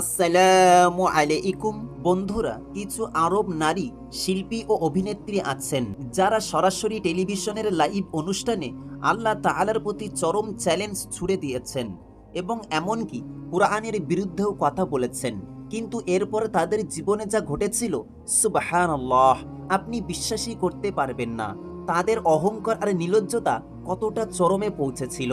আসসালামু আলাইকুম। বন্ধুরা, কিছু আরব নারী, শিল্পী ও অভিনেত্রী আছেন, যারা সরাসরি টেলিভিশনের লাইভ অনুষ্ঠানে আল্লাহ তাআলার প্রতি চরম চ্যালেঞ্জ ছুড়ে দিয়েছেন এবং এমনকি কোরআনের বিরুদ্ধেও কথা বলেছেন। কিন্তু এরপর তাদের জীবনে যা ঘটেছিল, সুবহানাল্লাহ, আপনি বিশ্বাসই করতে পারবেন না। তাদের অহংকার আর নিলজ্জতা কতটা চরমে পৌঁছেছিল।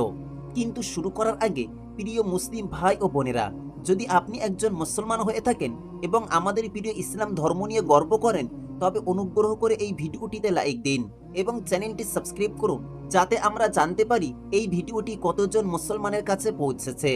কিন্তু শুরু করার আগে প্রিয় মুসলিম ভাই ও বোনেরা যদি আপনি একজন মুসলমান হয়ে থাকেন এবং আমাদের প্রিয় ইসলাম ধর্ম নিয়ে গর্ব করেন, তবে অনুগ্রহ করে এই ভিডিওটিতে লাইক দিন এবং চ্যানেলটি সাবস্ক্রাইব করুন, যাতে আমরা জানতে পারি এই ভিডিওটি কতজন মুসলমানের কাছে পৌঁছেছে।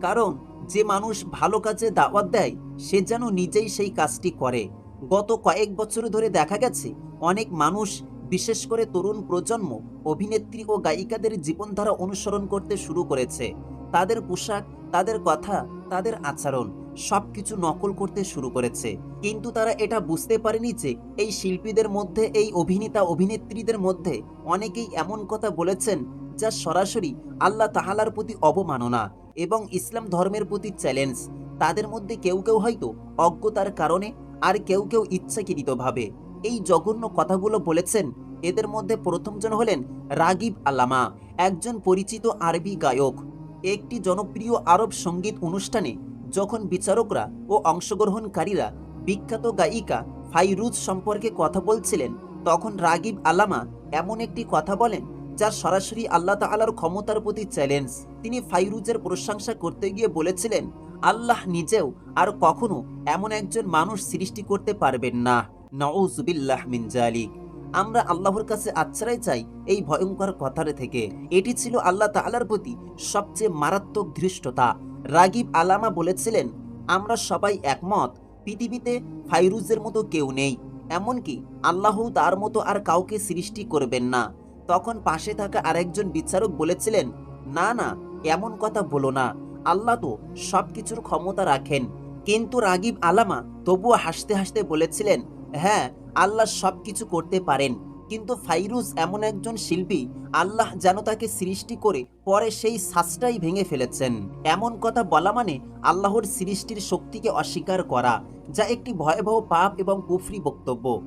কারণ, যে মানুষ ভালো কাজে দাওয়াত দেয়, সে যেন নিজেই সেই কাজটি করে। গত কয়েক বছর ধরে দেখা গেছে, অনেক মানুষ, বিশেষ করে তরুণ প্রজন্ম, অভিনেত্রী ও গায়িকাদের জীবনধারা অনুসরণ করতে শুরু করেছে। তাদের পোশাক তাদের কথা, তাদের আচরণ, সবকিছু নকল করতে শুরু করেছে। কিন্তু তারা এটা বুঝতে পারেনি যে এই শিল্পীদের মধ্যে, এই অভিনেতা, অভিনেত্রীদের মধ্যে অনেকেই এমন কথা বলেছেন যা সরাসরি আল্লাহ তাহালার প্রতি অবমাননা এবং ইসলাম ধর্মের প্রতি চ্যালেঞ্জ। তাদের মধ্যে কেউ কেউ হয়তো অজ্ঞতার কারণে আর কেউ কেউ ইচ্ছাকৃতভাবে এই জঘন্য কথাগুলো বলেছেন। এদের মধ্যে প্রথমজন হলেন রাগিব আলামা একজন পরিচিত আরবি গায়ক। একটি জনপ্রিয় আরব সংগীত অনুষ্ঠানে যখন বিচারকরা ও অংশগ্রহণকারীরা বিখ্যাত গায়িকা ফাইরুজ সম্পর্কে কথা বলছিলেন, তখন রাগিব আলামা এমন একটি কথা বলেন যা সরাসরি আল্লাহ তাআলার ক্ষমতার প্রতি চ্যালেঞ্জ তিনি ফাইরুজের প্রশংসা করতে গিয়ে বলেছিলেন, আল্লাহ নিজেও আর কখনো এমন একজন মানুষ সৃষ্টি করতে পারবেন না। নউজুবিল্লাহ মিন জালিক। আমরা আল্লাহর কাছে আশ্রয় চাই এই ভয়ঙ্কর কথার থেকে। এটি ছিল আল্লাহ তাআলার প্রতি সবচেয়ে মারাত্মক ধৃষ্টতা। রাগিব আলামা বলেছিলেন, আমরা সবাই একমত, পৃথিবীতে ফাইরুজের মতো কেউ নেই। এমনকি আল্লাহ তার মতো আর কাউকে সৃষ্টি করবেন না। তখন পাশে থাকা আরেকজন বিচারক বলেছিলেন, না না, এমন কথা বলো না। আল্লাহ তো সবকিছুর ক্ষমতা রাখেন। কিন্তু রাগিব আলামা তবুও হাসতে হাসতে বলেছিলেন হ্যাঁ আল্লাহ সবকিছু করতে পারেন। কিন্তু ফাইরুজ এমন একজন শিল্পী, আল্লাহ যেন তাকে সৃষ্টি করে পরে সেই শ্বাসটাই ভেঙে ফেলেছেন। এমন কথা বলা মানে আল্লাহর সৃষ্টির শক্তিকে অস্বীকার করা, যা একটি ভয়াবহ পাপ এবং কুফরি বক্তব্য।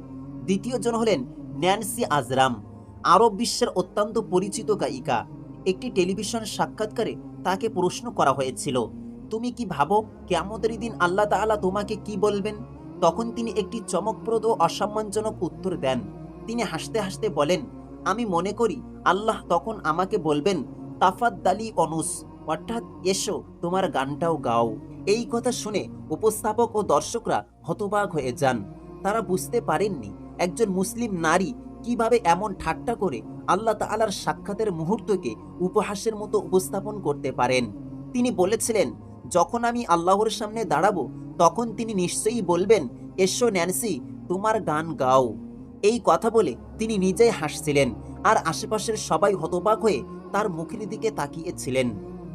দ্বিতীয় জন হলেন ন্যান্সি আজরাম, আরব বিশ্বের অত্যন্ত পরিচিত গায়িকা। একটি টেলিভিশন সাক্ষাৎকারে তাকে প্রশ্ন করা হয়েছিল, তুমি কি ভাবো কেমতের দিন আল্লাহ তাআলা তোমাকে কি বলবেন? তখন তিনি একটি চমকপ্রদ অসম্মানজনক উত্তর দেন। তিনি হাসতে হাসতে বলেন, আমি মনে করি আল্লাহ তখন আমাকে বলবেন, তাফাদ্দালি অনুস, অর্থাৎ এসো, তোমার গানটাও গাও। এই কথা শুনে উপস্থাপক ও দর্শকরা হতবাক হয়ে যান। তারা বুঝতে পারেননি একজন মুসলিম নারী কীভাবে এমন ঠাট্টা করে আল্লাহ তাআলার সাক্ষাতের মুহূর্তকে উপহাসের মতো উপস্থাপন করতে পারেন। তিনি বলেছিলেন, যখন আমি আল্লাহর সামনে দাঁড়াবো তখন তিনি নিশ্চয়ই বলবেন, এসো ন্যান্সি, তোমার গান গাও। এই কথা বলে তিনি নিজেই হাসছিলেন আর আশেপাশের সবাই হতবাক হয়ে তার মুখের দিকে তাকিয়েছিলেন।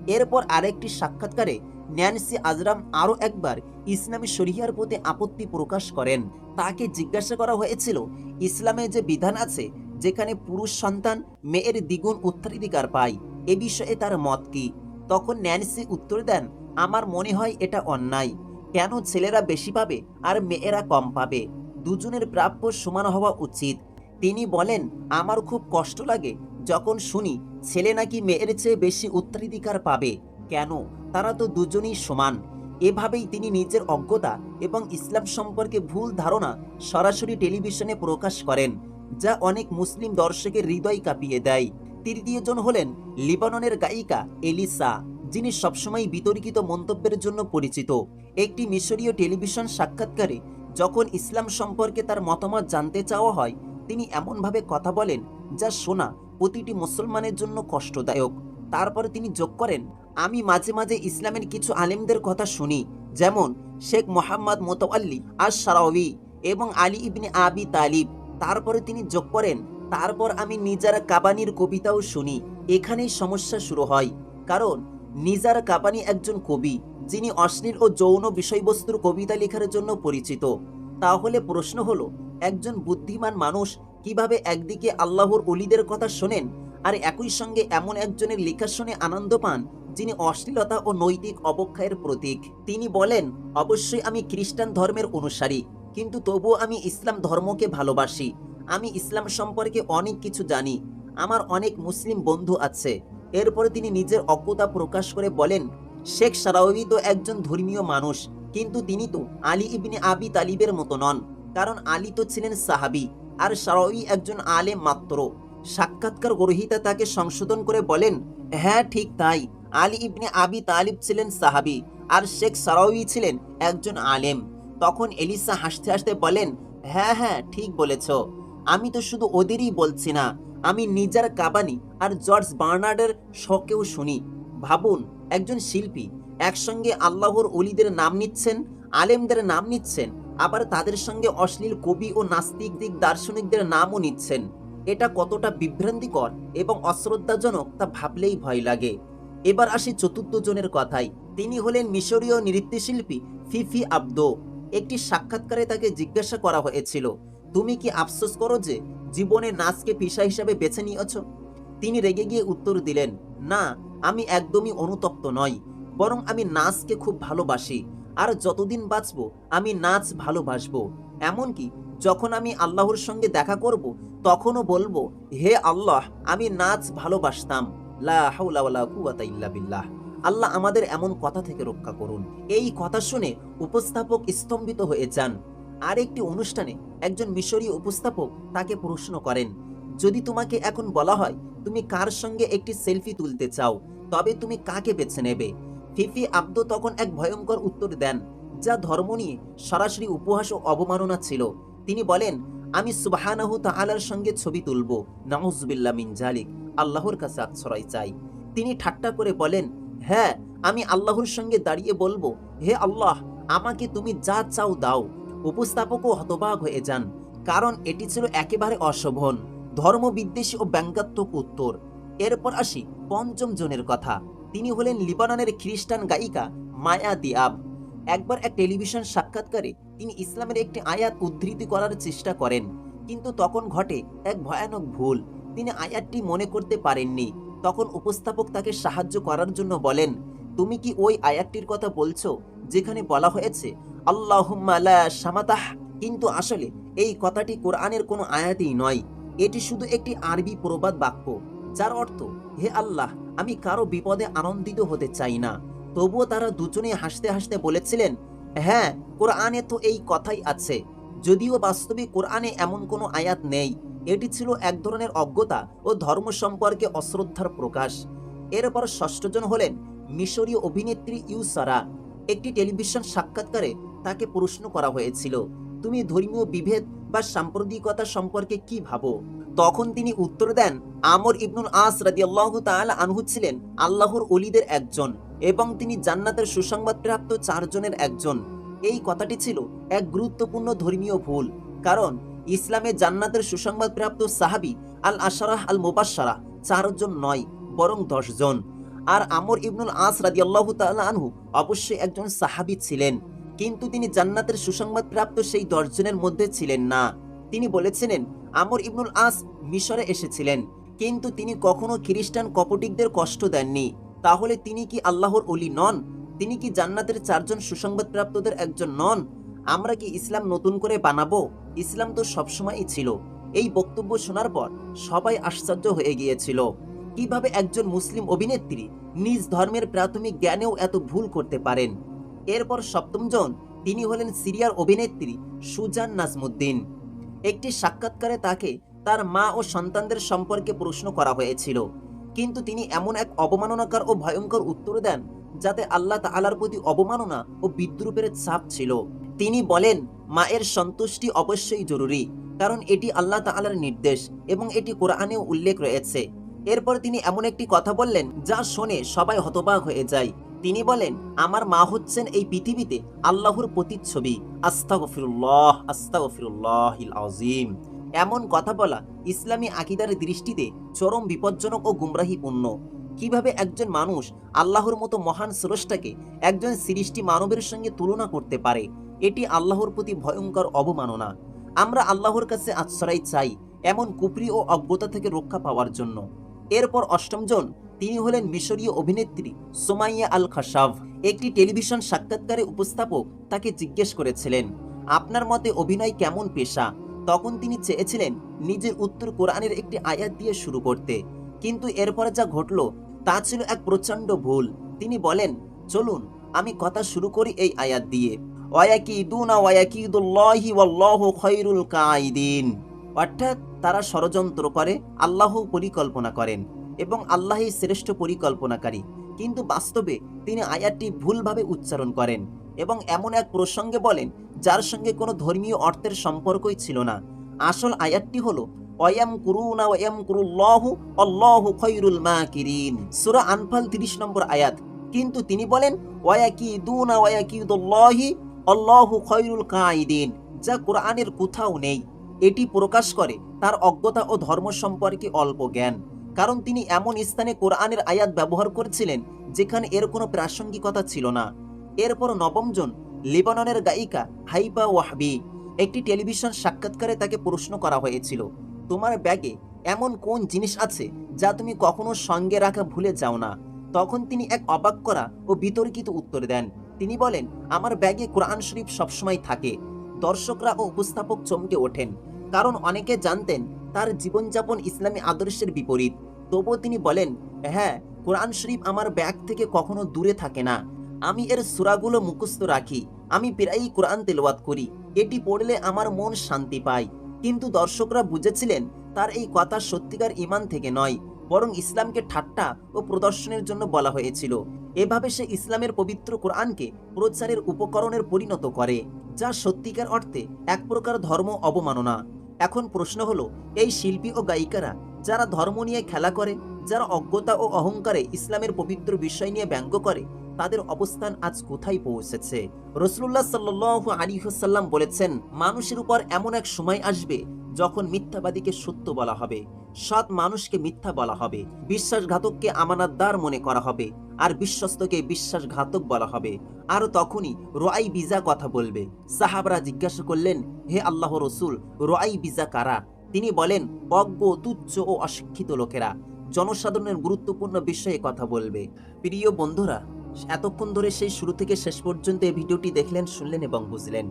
এরপর আরেকটি সাক্ষাৎকারে ন্যান্সি আজরাম আরও একবার ইসলামী শরিয়ার প্রতি আপত্তি প্রকাশ করেন। তাকে জিজ্ঞাসা করা হয়েছিল, ইসলামে যে বিধান আছে, যেখানে পুরুষ সন্তান মেয়ের দ্বিগুণ উত্তরাধিকার পায়, এ বিষয়ে তার মত কি? তখন ন্যান্সি উত্তর দেন, আমার মনে হয় এটা অন্যায়। কেন ছেলেরা বেশি পাবে আর মেয়েরা কম পাবে? দুজনের প্রাপ্য সমান হওয়া উচিত। তিনি বলেন, আমার খুব কষ্ট লাগে যখন শুনি ছেলে নাকি মেয়ের চেয়ে বেশি উত্তরাধিকার পাবে। কেন? তারা তো দুজনেই সমান। এভাবেই তিনি নিজের অজ্ঞতা এবং ইসলাম সম্পর্কে ভুল ধারণা সরাসরি টেলিভিশনে প্রকাশ করেন, যা অনেক মুসলিম দর্শকের হৃদয় কাঁপিয়ে দেয়। তৃতীয় জন হলেন লিবাননের গায়িকা এলিসা। যিনি সবসময় বিতর্কিত মন্তব্যের জন্য পরিচিত। একটি মিশরীয় টেলিভিশন সাক্ষাৎকারে যখন ইসলাম সম্পর্কে তার মতামত জানতে চাওয়া হয়, তিনি এমনভাবে কথা বলেন, যা শোনা প্রতিটি মুসলমানের জন্য কষ্টদায়ক। তারপরে তিনি যোগ করেন, আমি মাঝে মাঝে ইসলামের কিছু আলেমদের কথা শুনি, যেমন শেখ মোহাম্মদ মোতাল্লি আর সারাউি এবং আলী ইবনে আবি তালিব। তারপরে তিনি যোগ করেন, তারপর আমি নিজার কাবানির কবিতাও শুনি। এখানেই সমস্যা শুরু হয়। কারণ নিজার কাবানি একজন কবি, যিনি অশ্লীল ও যৌন বিষয়বস্তুর কবিতা লেখার জন্য পরিচিত। তাহলে প্রশ্ন হলো, একজন বুদ্ধিমান মানুষ কীভাবে একদিকে আল্লাহর অলিদের কথা শোনেন, আর একই সঙ্গে এমন একজনের লেখা শুনে আনন্দ পান, যিনি অশ্লীলতা ও নৈতিক অবক্ষয়ের প্রতীক? তিনি বলেন, অবশ্যই আমি খ্রিস্টান ধর্মের অনুসারী, কিন্তু তবুও আমি ইসলাম ধর্মকে ভালোবাসি। আমি ইসলাম সম্পর্কে অনেক কিছু জানি। আমার অনেক মুসলিম বন্ধু আছে। এরপরে তিনি নিজের অজ্ঞতা প্রকাশ করে বলেন, শেখ সারাউই তো একজন ধর্মীয় মানুষ, কিন্তু তিনি তো আলী ইবনে আবি তালিবের মতো নন, কারণ আলী তো ছিলেন সাহাবি, আর সারাউই একজন আলেম মাত্র। সাক্ষাৎকার গ্রহীতা তাকে সংশোধন করে বলেন হ্যাঁ ঠিক তাই, আলী ইবনে আবি তালিব ছিলেন সাহাবি, আর শেখ সারাউই ছিলেন একজন আলেম। তখন এলিসা হাসতে হাসতে বলেন হ্যাঁ হ্যাঁ ঠিক বলেছ, আমি তো শুধু ওদেরই বলছি না আমি নিজার কাবানি আর জর্জ বার্নার্ডের শখেও শুনি। ভাবুন, একজন শিল্পী একসঙ্গে আল্লাহর অলিদের নাম নিচ্ছেন, আলেমদের নাম নিচ্ছেন, আবার তাদের সঙ্গে অশ্লীল কবি ও নাস্তিক দিক দার্শনিকদের নামও নিচ্ছেন। এটা কতটা বিভ্রান্তিকর এবং অশ্রদ্ধাজনক তা ভাবলেই ভয় লাগে। এবার আসি চতুর্থ জনের কথায়। তিনি হলেন মিশরীয় নৃত্যশিল্পী ফিফি আব্দো। একটি সাক্ষাৎকারে তাকে জিজ্ঞাসা করা হয়েছিল তুমি কি আফসোস করো যে জীবনে নাচকে পেশা হিসাবে বেছে নিয়েছ? তিনি রেগে গিয়ে উত্তর দিলেন, না, আমি একদমই অনুতপ্ত নই, বরং আমি নাচকে খুব ভালোবাসি। আর যতদিন বাঁচবো, আমি নাচ ভালোবাসবো। এমনকি যখন আমি আল্লাহর সঙ্গে দেখা করব, তখনও বলব, হে আল্লাহ, আমি নাচ ভালোবাসতাম। বিল্লাহ। আল্লাহ আমাদের এমন কথা থেকে রক্ষা করুন এই কথা শুনে উপস্থাপক স্তম্ভিত হয়ে যান। আর একটি অনুষ্ঠানে একজন মিশরীয় উপস্থাপক তাকে প্রশ্ন করেন, যদি তোমাকে এখন বলা হয় তুমি কার সঙ্গে একটি সেলফি তুলতে চাও, তবে তুমি কাকে বেছে নেবে? ফিফি আব্দো তখন এক ভয়ঙ্কর উত্তর দেন, যা ধর্ম নিয়ে সরাসরি উপহাস ও অবমাননা ছিল। তিনি বলেন, আমি সুবাহানাহু তাআলার সঙ্গে ছবি তুলব, নাউজুবিল্লাহ মিন জালিক আল্লাহর কাছে আশ্রয় চাই। তিনি ঠাট্টা করে বলেন হ্যাঁ আমি আল্লাহর সঙ্গে দাঁড়িয়ে বলব, হে আল্লাহ, আমাকে তুমি যা চাও দাও। উপস্থাপকও হতবাক হয়ে যান, কারণ এটি ছিল একেবারে অশোভন। ধর্মবিদ্বেষী ও ব্যঙ্গাত্মক উত্তর। এরপর আসি পঞ্চম জনের কথা। তিনি হলেন লিবাননের খ্রিস্টান গায়িকা মায়া দিয়াব। একবার এক টেলিভিশন সাক্ষাৎকারে তিনি ইসলামের একটি আয়াত উদ্ধৃতি করার চেষ্টা করেন, কিন্তু তখন ঘটে এক ভয়ানক ভুল। তিনি আয়াতটি মনে করতে পারেননি। তখন উপস্থাপক তাকে সাহায্য করার জন্য বলেন, তুমি কি ওই আয়াতটির কথা বলছো যেখানে বলা হয়েছে সামাতাহ। কিন্তু আসলে এই কথাটি কোরআনের কোনো আয়াতেই নয়। এটি শুধু একটি আরবি প্রবাদ বাক্য, যার অর্থ, হে আল্লাহ, আমি কারও বিপদে আনন্দিত হতে চাই না। তবুও তারা দুজনেই হাসতে হাসতে বলেছিলেন হ্যাঁ কোরআনে তো এই কথাই আছে। যদিও বাস্তবে কোরআনে এমন কোনো আয়াত নেই। এটি ছিল এক ধরনের অজ্ঞতা ও ধর্ম সম্পর্কে অশ্রদ্ধার প্রকাশ। এরপর ষষ্ঠজন হলেন মিশরীয় অভিনেত্রী ইউসারা। একটি টেলিভিশন সাক্ষাৎকারে তাকে প্রশ্ন করা হয়েছিল, তুমি ধর্মীয় বিভেদ বা সাম্প্রদায়িকতা সম্পর্কে কি ভাবো? তখন তিনি উত্তর দেন, আমর ইবনুল আস রাদিয়াল্লাহু তাআলা আনহু ছিলেন আল্লাহর অলিদের একজন এবং তিনি জান্নাতের সুসংবাদপ্রাপ্ত চারজনের একজন। এই কথাটি ছিল এক গুরুত্বপূর্ণ ধর্মীয় ভুল, কারণ ইসলামে জান্নাতের সুসংবাদপ্রাপ্ত সাহাবি আল আশারাহ আল মুবাশশারা চারজন নয়, বরং দশজন। আর আমর ইবনুল আস রাদিয়াল্লাহু তাআলা আনহু অবশ্যই একজন সাহাবি ছিলেন। কিন্তু তিনি জান্নাতের সুসংবাদপ্রাপ্ত সেই দশজনের মধ্যে ছিলেন না। তিনি বলেছিলেন, আমর ইবনুল আস মিশরে এসেছিলেন, কিন্তু তিনি কখনো খ্রিস্টান কপটিকদের কষ্ট দেননি। তাহলে তিনি কি আল্লাহর অলি নন? তিনি কি জান্নাতের চারজন সুসংবাদপ্রাপ্তদের একজন নন? আমরা কি ইসলাম নতুন করে বানাবো? ইসলাম তো সবসময়ই ছিল। এই বক্তব্য শোনার পর সবাই আশ্চর্য হয়ে গিয়েছিল। কীভাবে একজন মুসলিম অভিনেত্রী নিজ ধর্মের প্রাথমিক জ্ঞানেও এত ভুল করতে পারেন? এরপর সপ্তমজন তিনি হলেন সিরিয়ার অভিনেত্রী সুজান নাজমুদ্দিন। একটি সাক্ষাৎকারে তাকে তার মা ও সন্তানদের সম্পর্কে প্রশ্ন করা হয়েছিল। কিন্তু তিনি এমন এক অবমাননাকার ও ভয়ঙ্কর উত্তর দেন যাতে আল্লাহ তাআলার প্রতি অবমাননা ও বিদ্রুপের ছাপ ছিল। তিনি বলেন, মায়ের সন্তুষ্টি অবশ্যই জরুরি, কারণ এটি আল্লাহ তাআলার নির্দেশ এবং এটি কোরআনেও উল্লেখ রয়েছে। এরপর তিনি এমন একটি কথা বললেন, যা শুনে সবাই হতবাক হয়ে যায়। তিনি বলেন, আমার মা হচ্ছেন এই পৃথিবীতে আল্লাহর প্রতিচ্ছবি। আস্তাগফিরুল্লাহ, আস্তাগফিরুল্লাহিল আযীম। এমন কথা বলা ইসলামী আকিদার দৃষ্টিতে চরম বিপজ্জনক ও গুমরাহিপূর্ণ। কীভাবে একজন মানুষ আল্লাহর মতো মহান স্রষ্টাকে একজন সৃষ্টি মানবের সঙ্গে তুলনা করতে পারে, এটি আল্লাহর প্রতি ভয়ঙ্কর অবমাননা। আমরা আল্লাহর কাছে আশ্রয় চাই এমন কুপরি ও অজ্ঞতা থেকে রক্ষা পাওয়ার জন্য। এরপর অষ্টমজন তিনি হলেন মিশরীয় অভিনেত্রী সোমাইয়া আল খাসাভ একটি টেলিভিশন সাক্ষাৎকারে উপস্থাপক তাকে জিজ্ঞেস করেছিলেন, আপনার মতে অভিনয় কেমন পেশা? তখন তিনি চেয়েছিলেন নিজের উত্তর কোরআনের একটি আয়াত দিয়ে শুরু করতে। কিন্তু এরপরে যা ঘটল, তা ছিল এক প্রচণ্ড ভুল। তিনি বলেন, চলুন, আমি কথা শুরু করি এই আয়াত দিয়ে। ওয়াকিদুনা ওয়াকিদুল্লাহি ওয়াল্লাহু খায়রুল কাইদিন অর্থাৎ তারা ষড়যন্ত্র করে আল্লাহ পরিকল্পনা করেন এবং আল্লাহই শ্রেষ্ঠ পরিকল্পনাকারী। কিন্তু বাস্তবে তিনি আয়াতটি ভুলভাবে উচ্চারণ করেন এবং এমন এক প্রসঙ্গে বলেন, যার সঙ্গে কোনো ধর্মীয় অর্থের সম্পর্কই ছিল না। আসল আয়াতটি হলো, ওয়াম কুরুনা ওয়াম কুরুল্লাহু, আল্লাহু খায়রুল মাকিরিন। সূরা আনফাল 30 নম্বর আয়াত। কিন্তু তিনি বলেন ওয়াকিদুনা ওয়াকিদুল্লাহি আল্লাহু খায়রুল কাইদিন যা কোরআনের কোথাও নেই। এটি প্রকাশ করে তার অজ্ঞতা ও ধর্ম সম্পর্কে অল্প জ্ঞান। কারণ তিনি এমন স্থানে কোরআনের আয়াত ব্যবহার করেছিলেন যেখানে এর কোনো প্রাসঙ্গিকতা ছিল না। এরপর নবমজন লেবাননের গায়িকা হাইপা ওয়াহবি একটি টেলিভিশন সাক্ষাৎকারে তাকে প্রশ্ন করা হয়েছিল, তোমার ব্যাগে এমন কোন জিনিস আছে যা তুমি কখনো সঙ্গে রাখা ভুলে যাও না? তখন তিনি এক অবাক করা ও বিতর্কিত উত্তর দেন। তিনি বলেন, আমার ব্যাগে কোরআন শরীফ সবসময় থাকে। দর্শকরা ও উপস্থাপক চমকে ওঠেন। কারণ অনেকে জানতেন তার জীবনযাপন ইসলামী আদর্শের বিপরীত। তবুও তিনি বলেন হ্যাঁ কোরআন শরীফ আমার ব্যাগ থেকে কখনো দূরে থাকে না। আমি এর সুরাগুলো মুখস্থ রাখি। আমি প্রায়ই কোরআন তেলাওয়াত করি। এটি পড়লে আমার মন শান্তি পায়। কিন্তু দর্শকরা বুঝেছিলেন, তার এই কথা সত্যিকার ইমান থেকে নয়, বরং ইসলামকে ঠাট্টা ও প্রদর্শনের জন্য বলা হয়েছিল। এভাবে সে ইসলামের পবিত্র কোরআনকে প্রচারের উপকরণের পরিণত করে। যা সত্যিকার অর্থে এক প্রকার ধর্ম অবমাননা। এখন প্রশ্ন হলো, এই শিল্পী ও গায়িকারা যারা ধর্ম নিয়ে খেলা করে, যারা অজ্ঞতা ও অহংকারে ইসলামের পবিত্র বিষয় নিয়ে ব্যঙ্গ করে, তাদের অবস্থান আজ কোথায় পৌঁছেছে? রসুল্লাহ সাল্লাহ আলী সাল্লাম বলেছেন, মানুষের উপর এমন এক সময় আসবে যখন মিথ্যাবাদীকে সত্য বলা হবে। সৎ মানুষকে মিথ্যা বলা হবে। বিশ্বাসঘাতককে আমানাতদার মনে করা হবে। আর বিশ্বস্তকে বিশ্বাসঘাতক বলা হবে। আর তখনই রোয়াই বিজা কথা বলবে। সাহাবরা জিজ্ঞাসা করলেন, হে আল্লাহ রসুল, রোয়াই বিজা কারা? তিনি বলেন অজ্ঞ তুচ্ছ ও অশিক্ষিত লোকেরা। জনসাধারণের গুরুত্বপূর্ণ বিষয়ে কথা বলবে। প্রিয় বন্ধুরা, এতক্ষণ ধরে সেই শুরু থেকে শেষ পর্যন্ত এই ভিডিওটি দেখলেন, শুনলেন এবং বুঝলেন।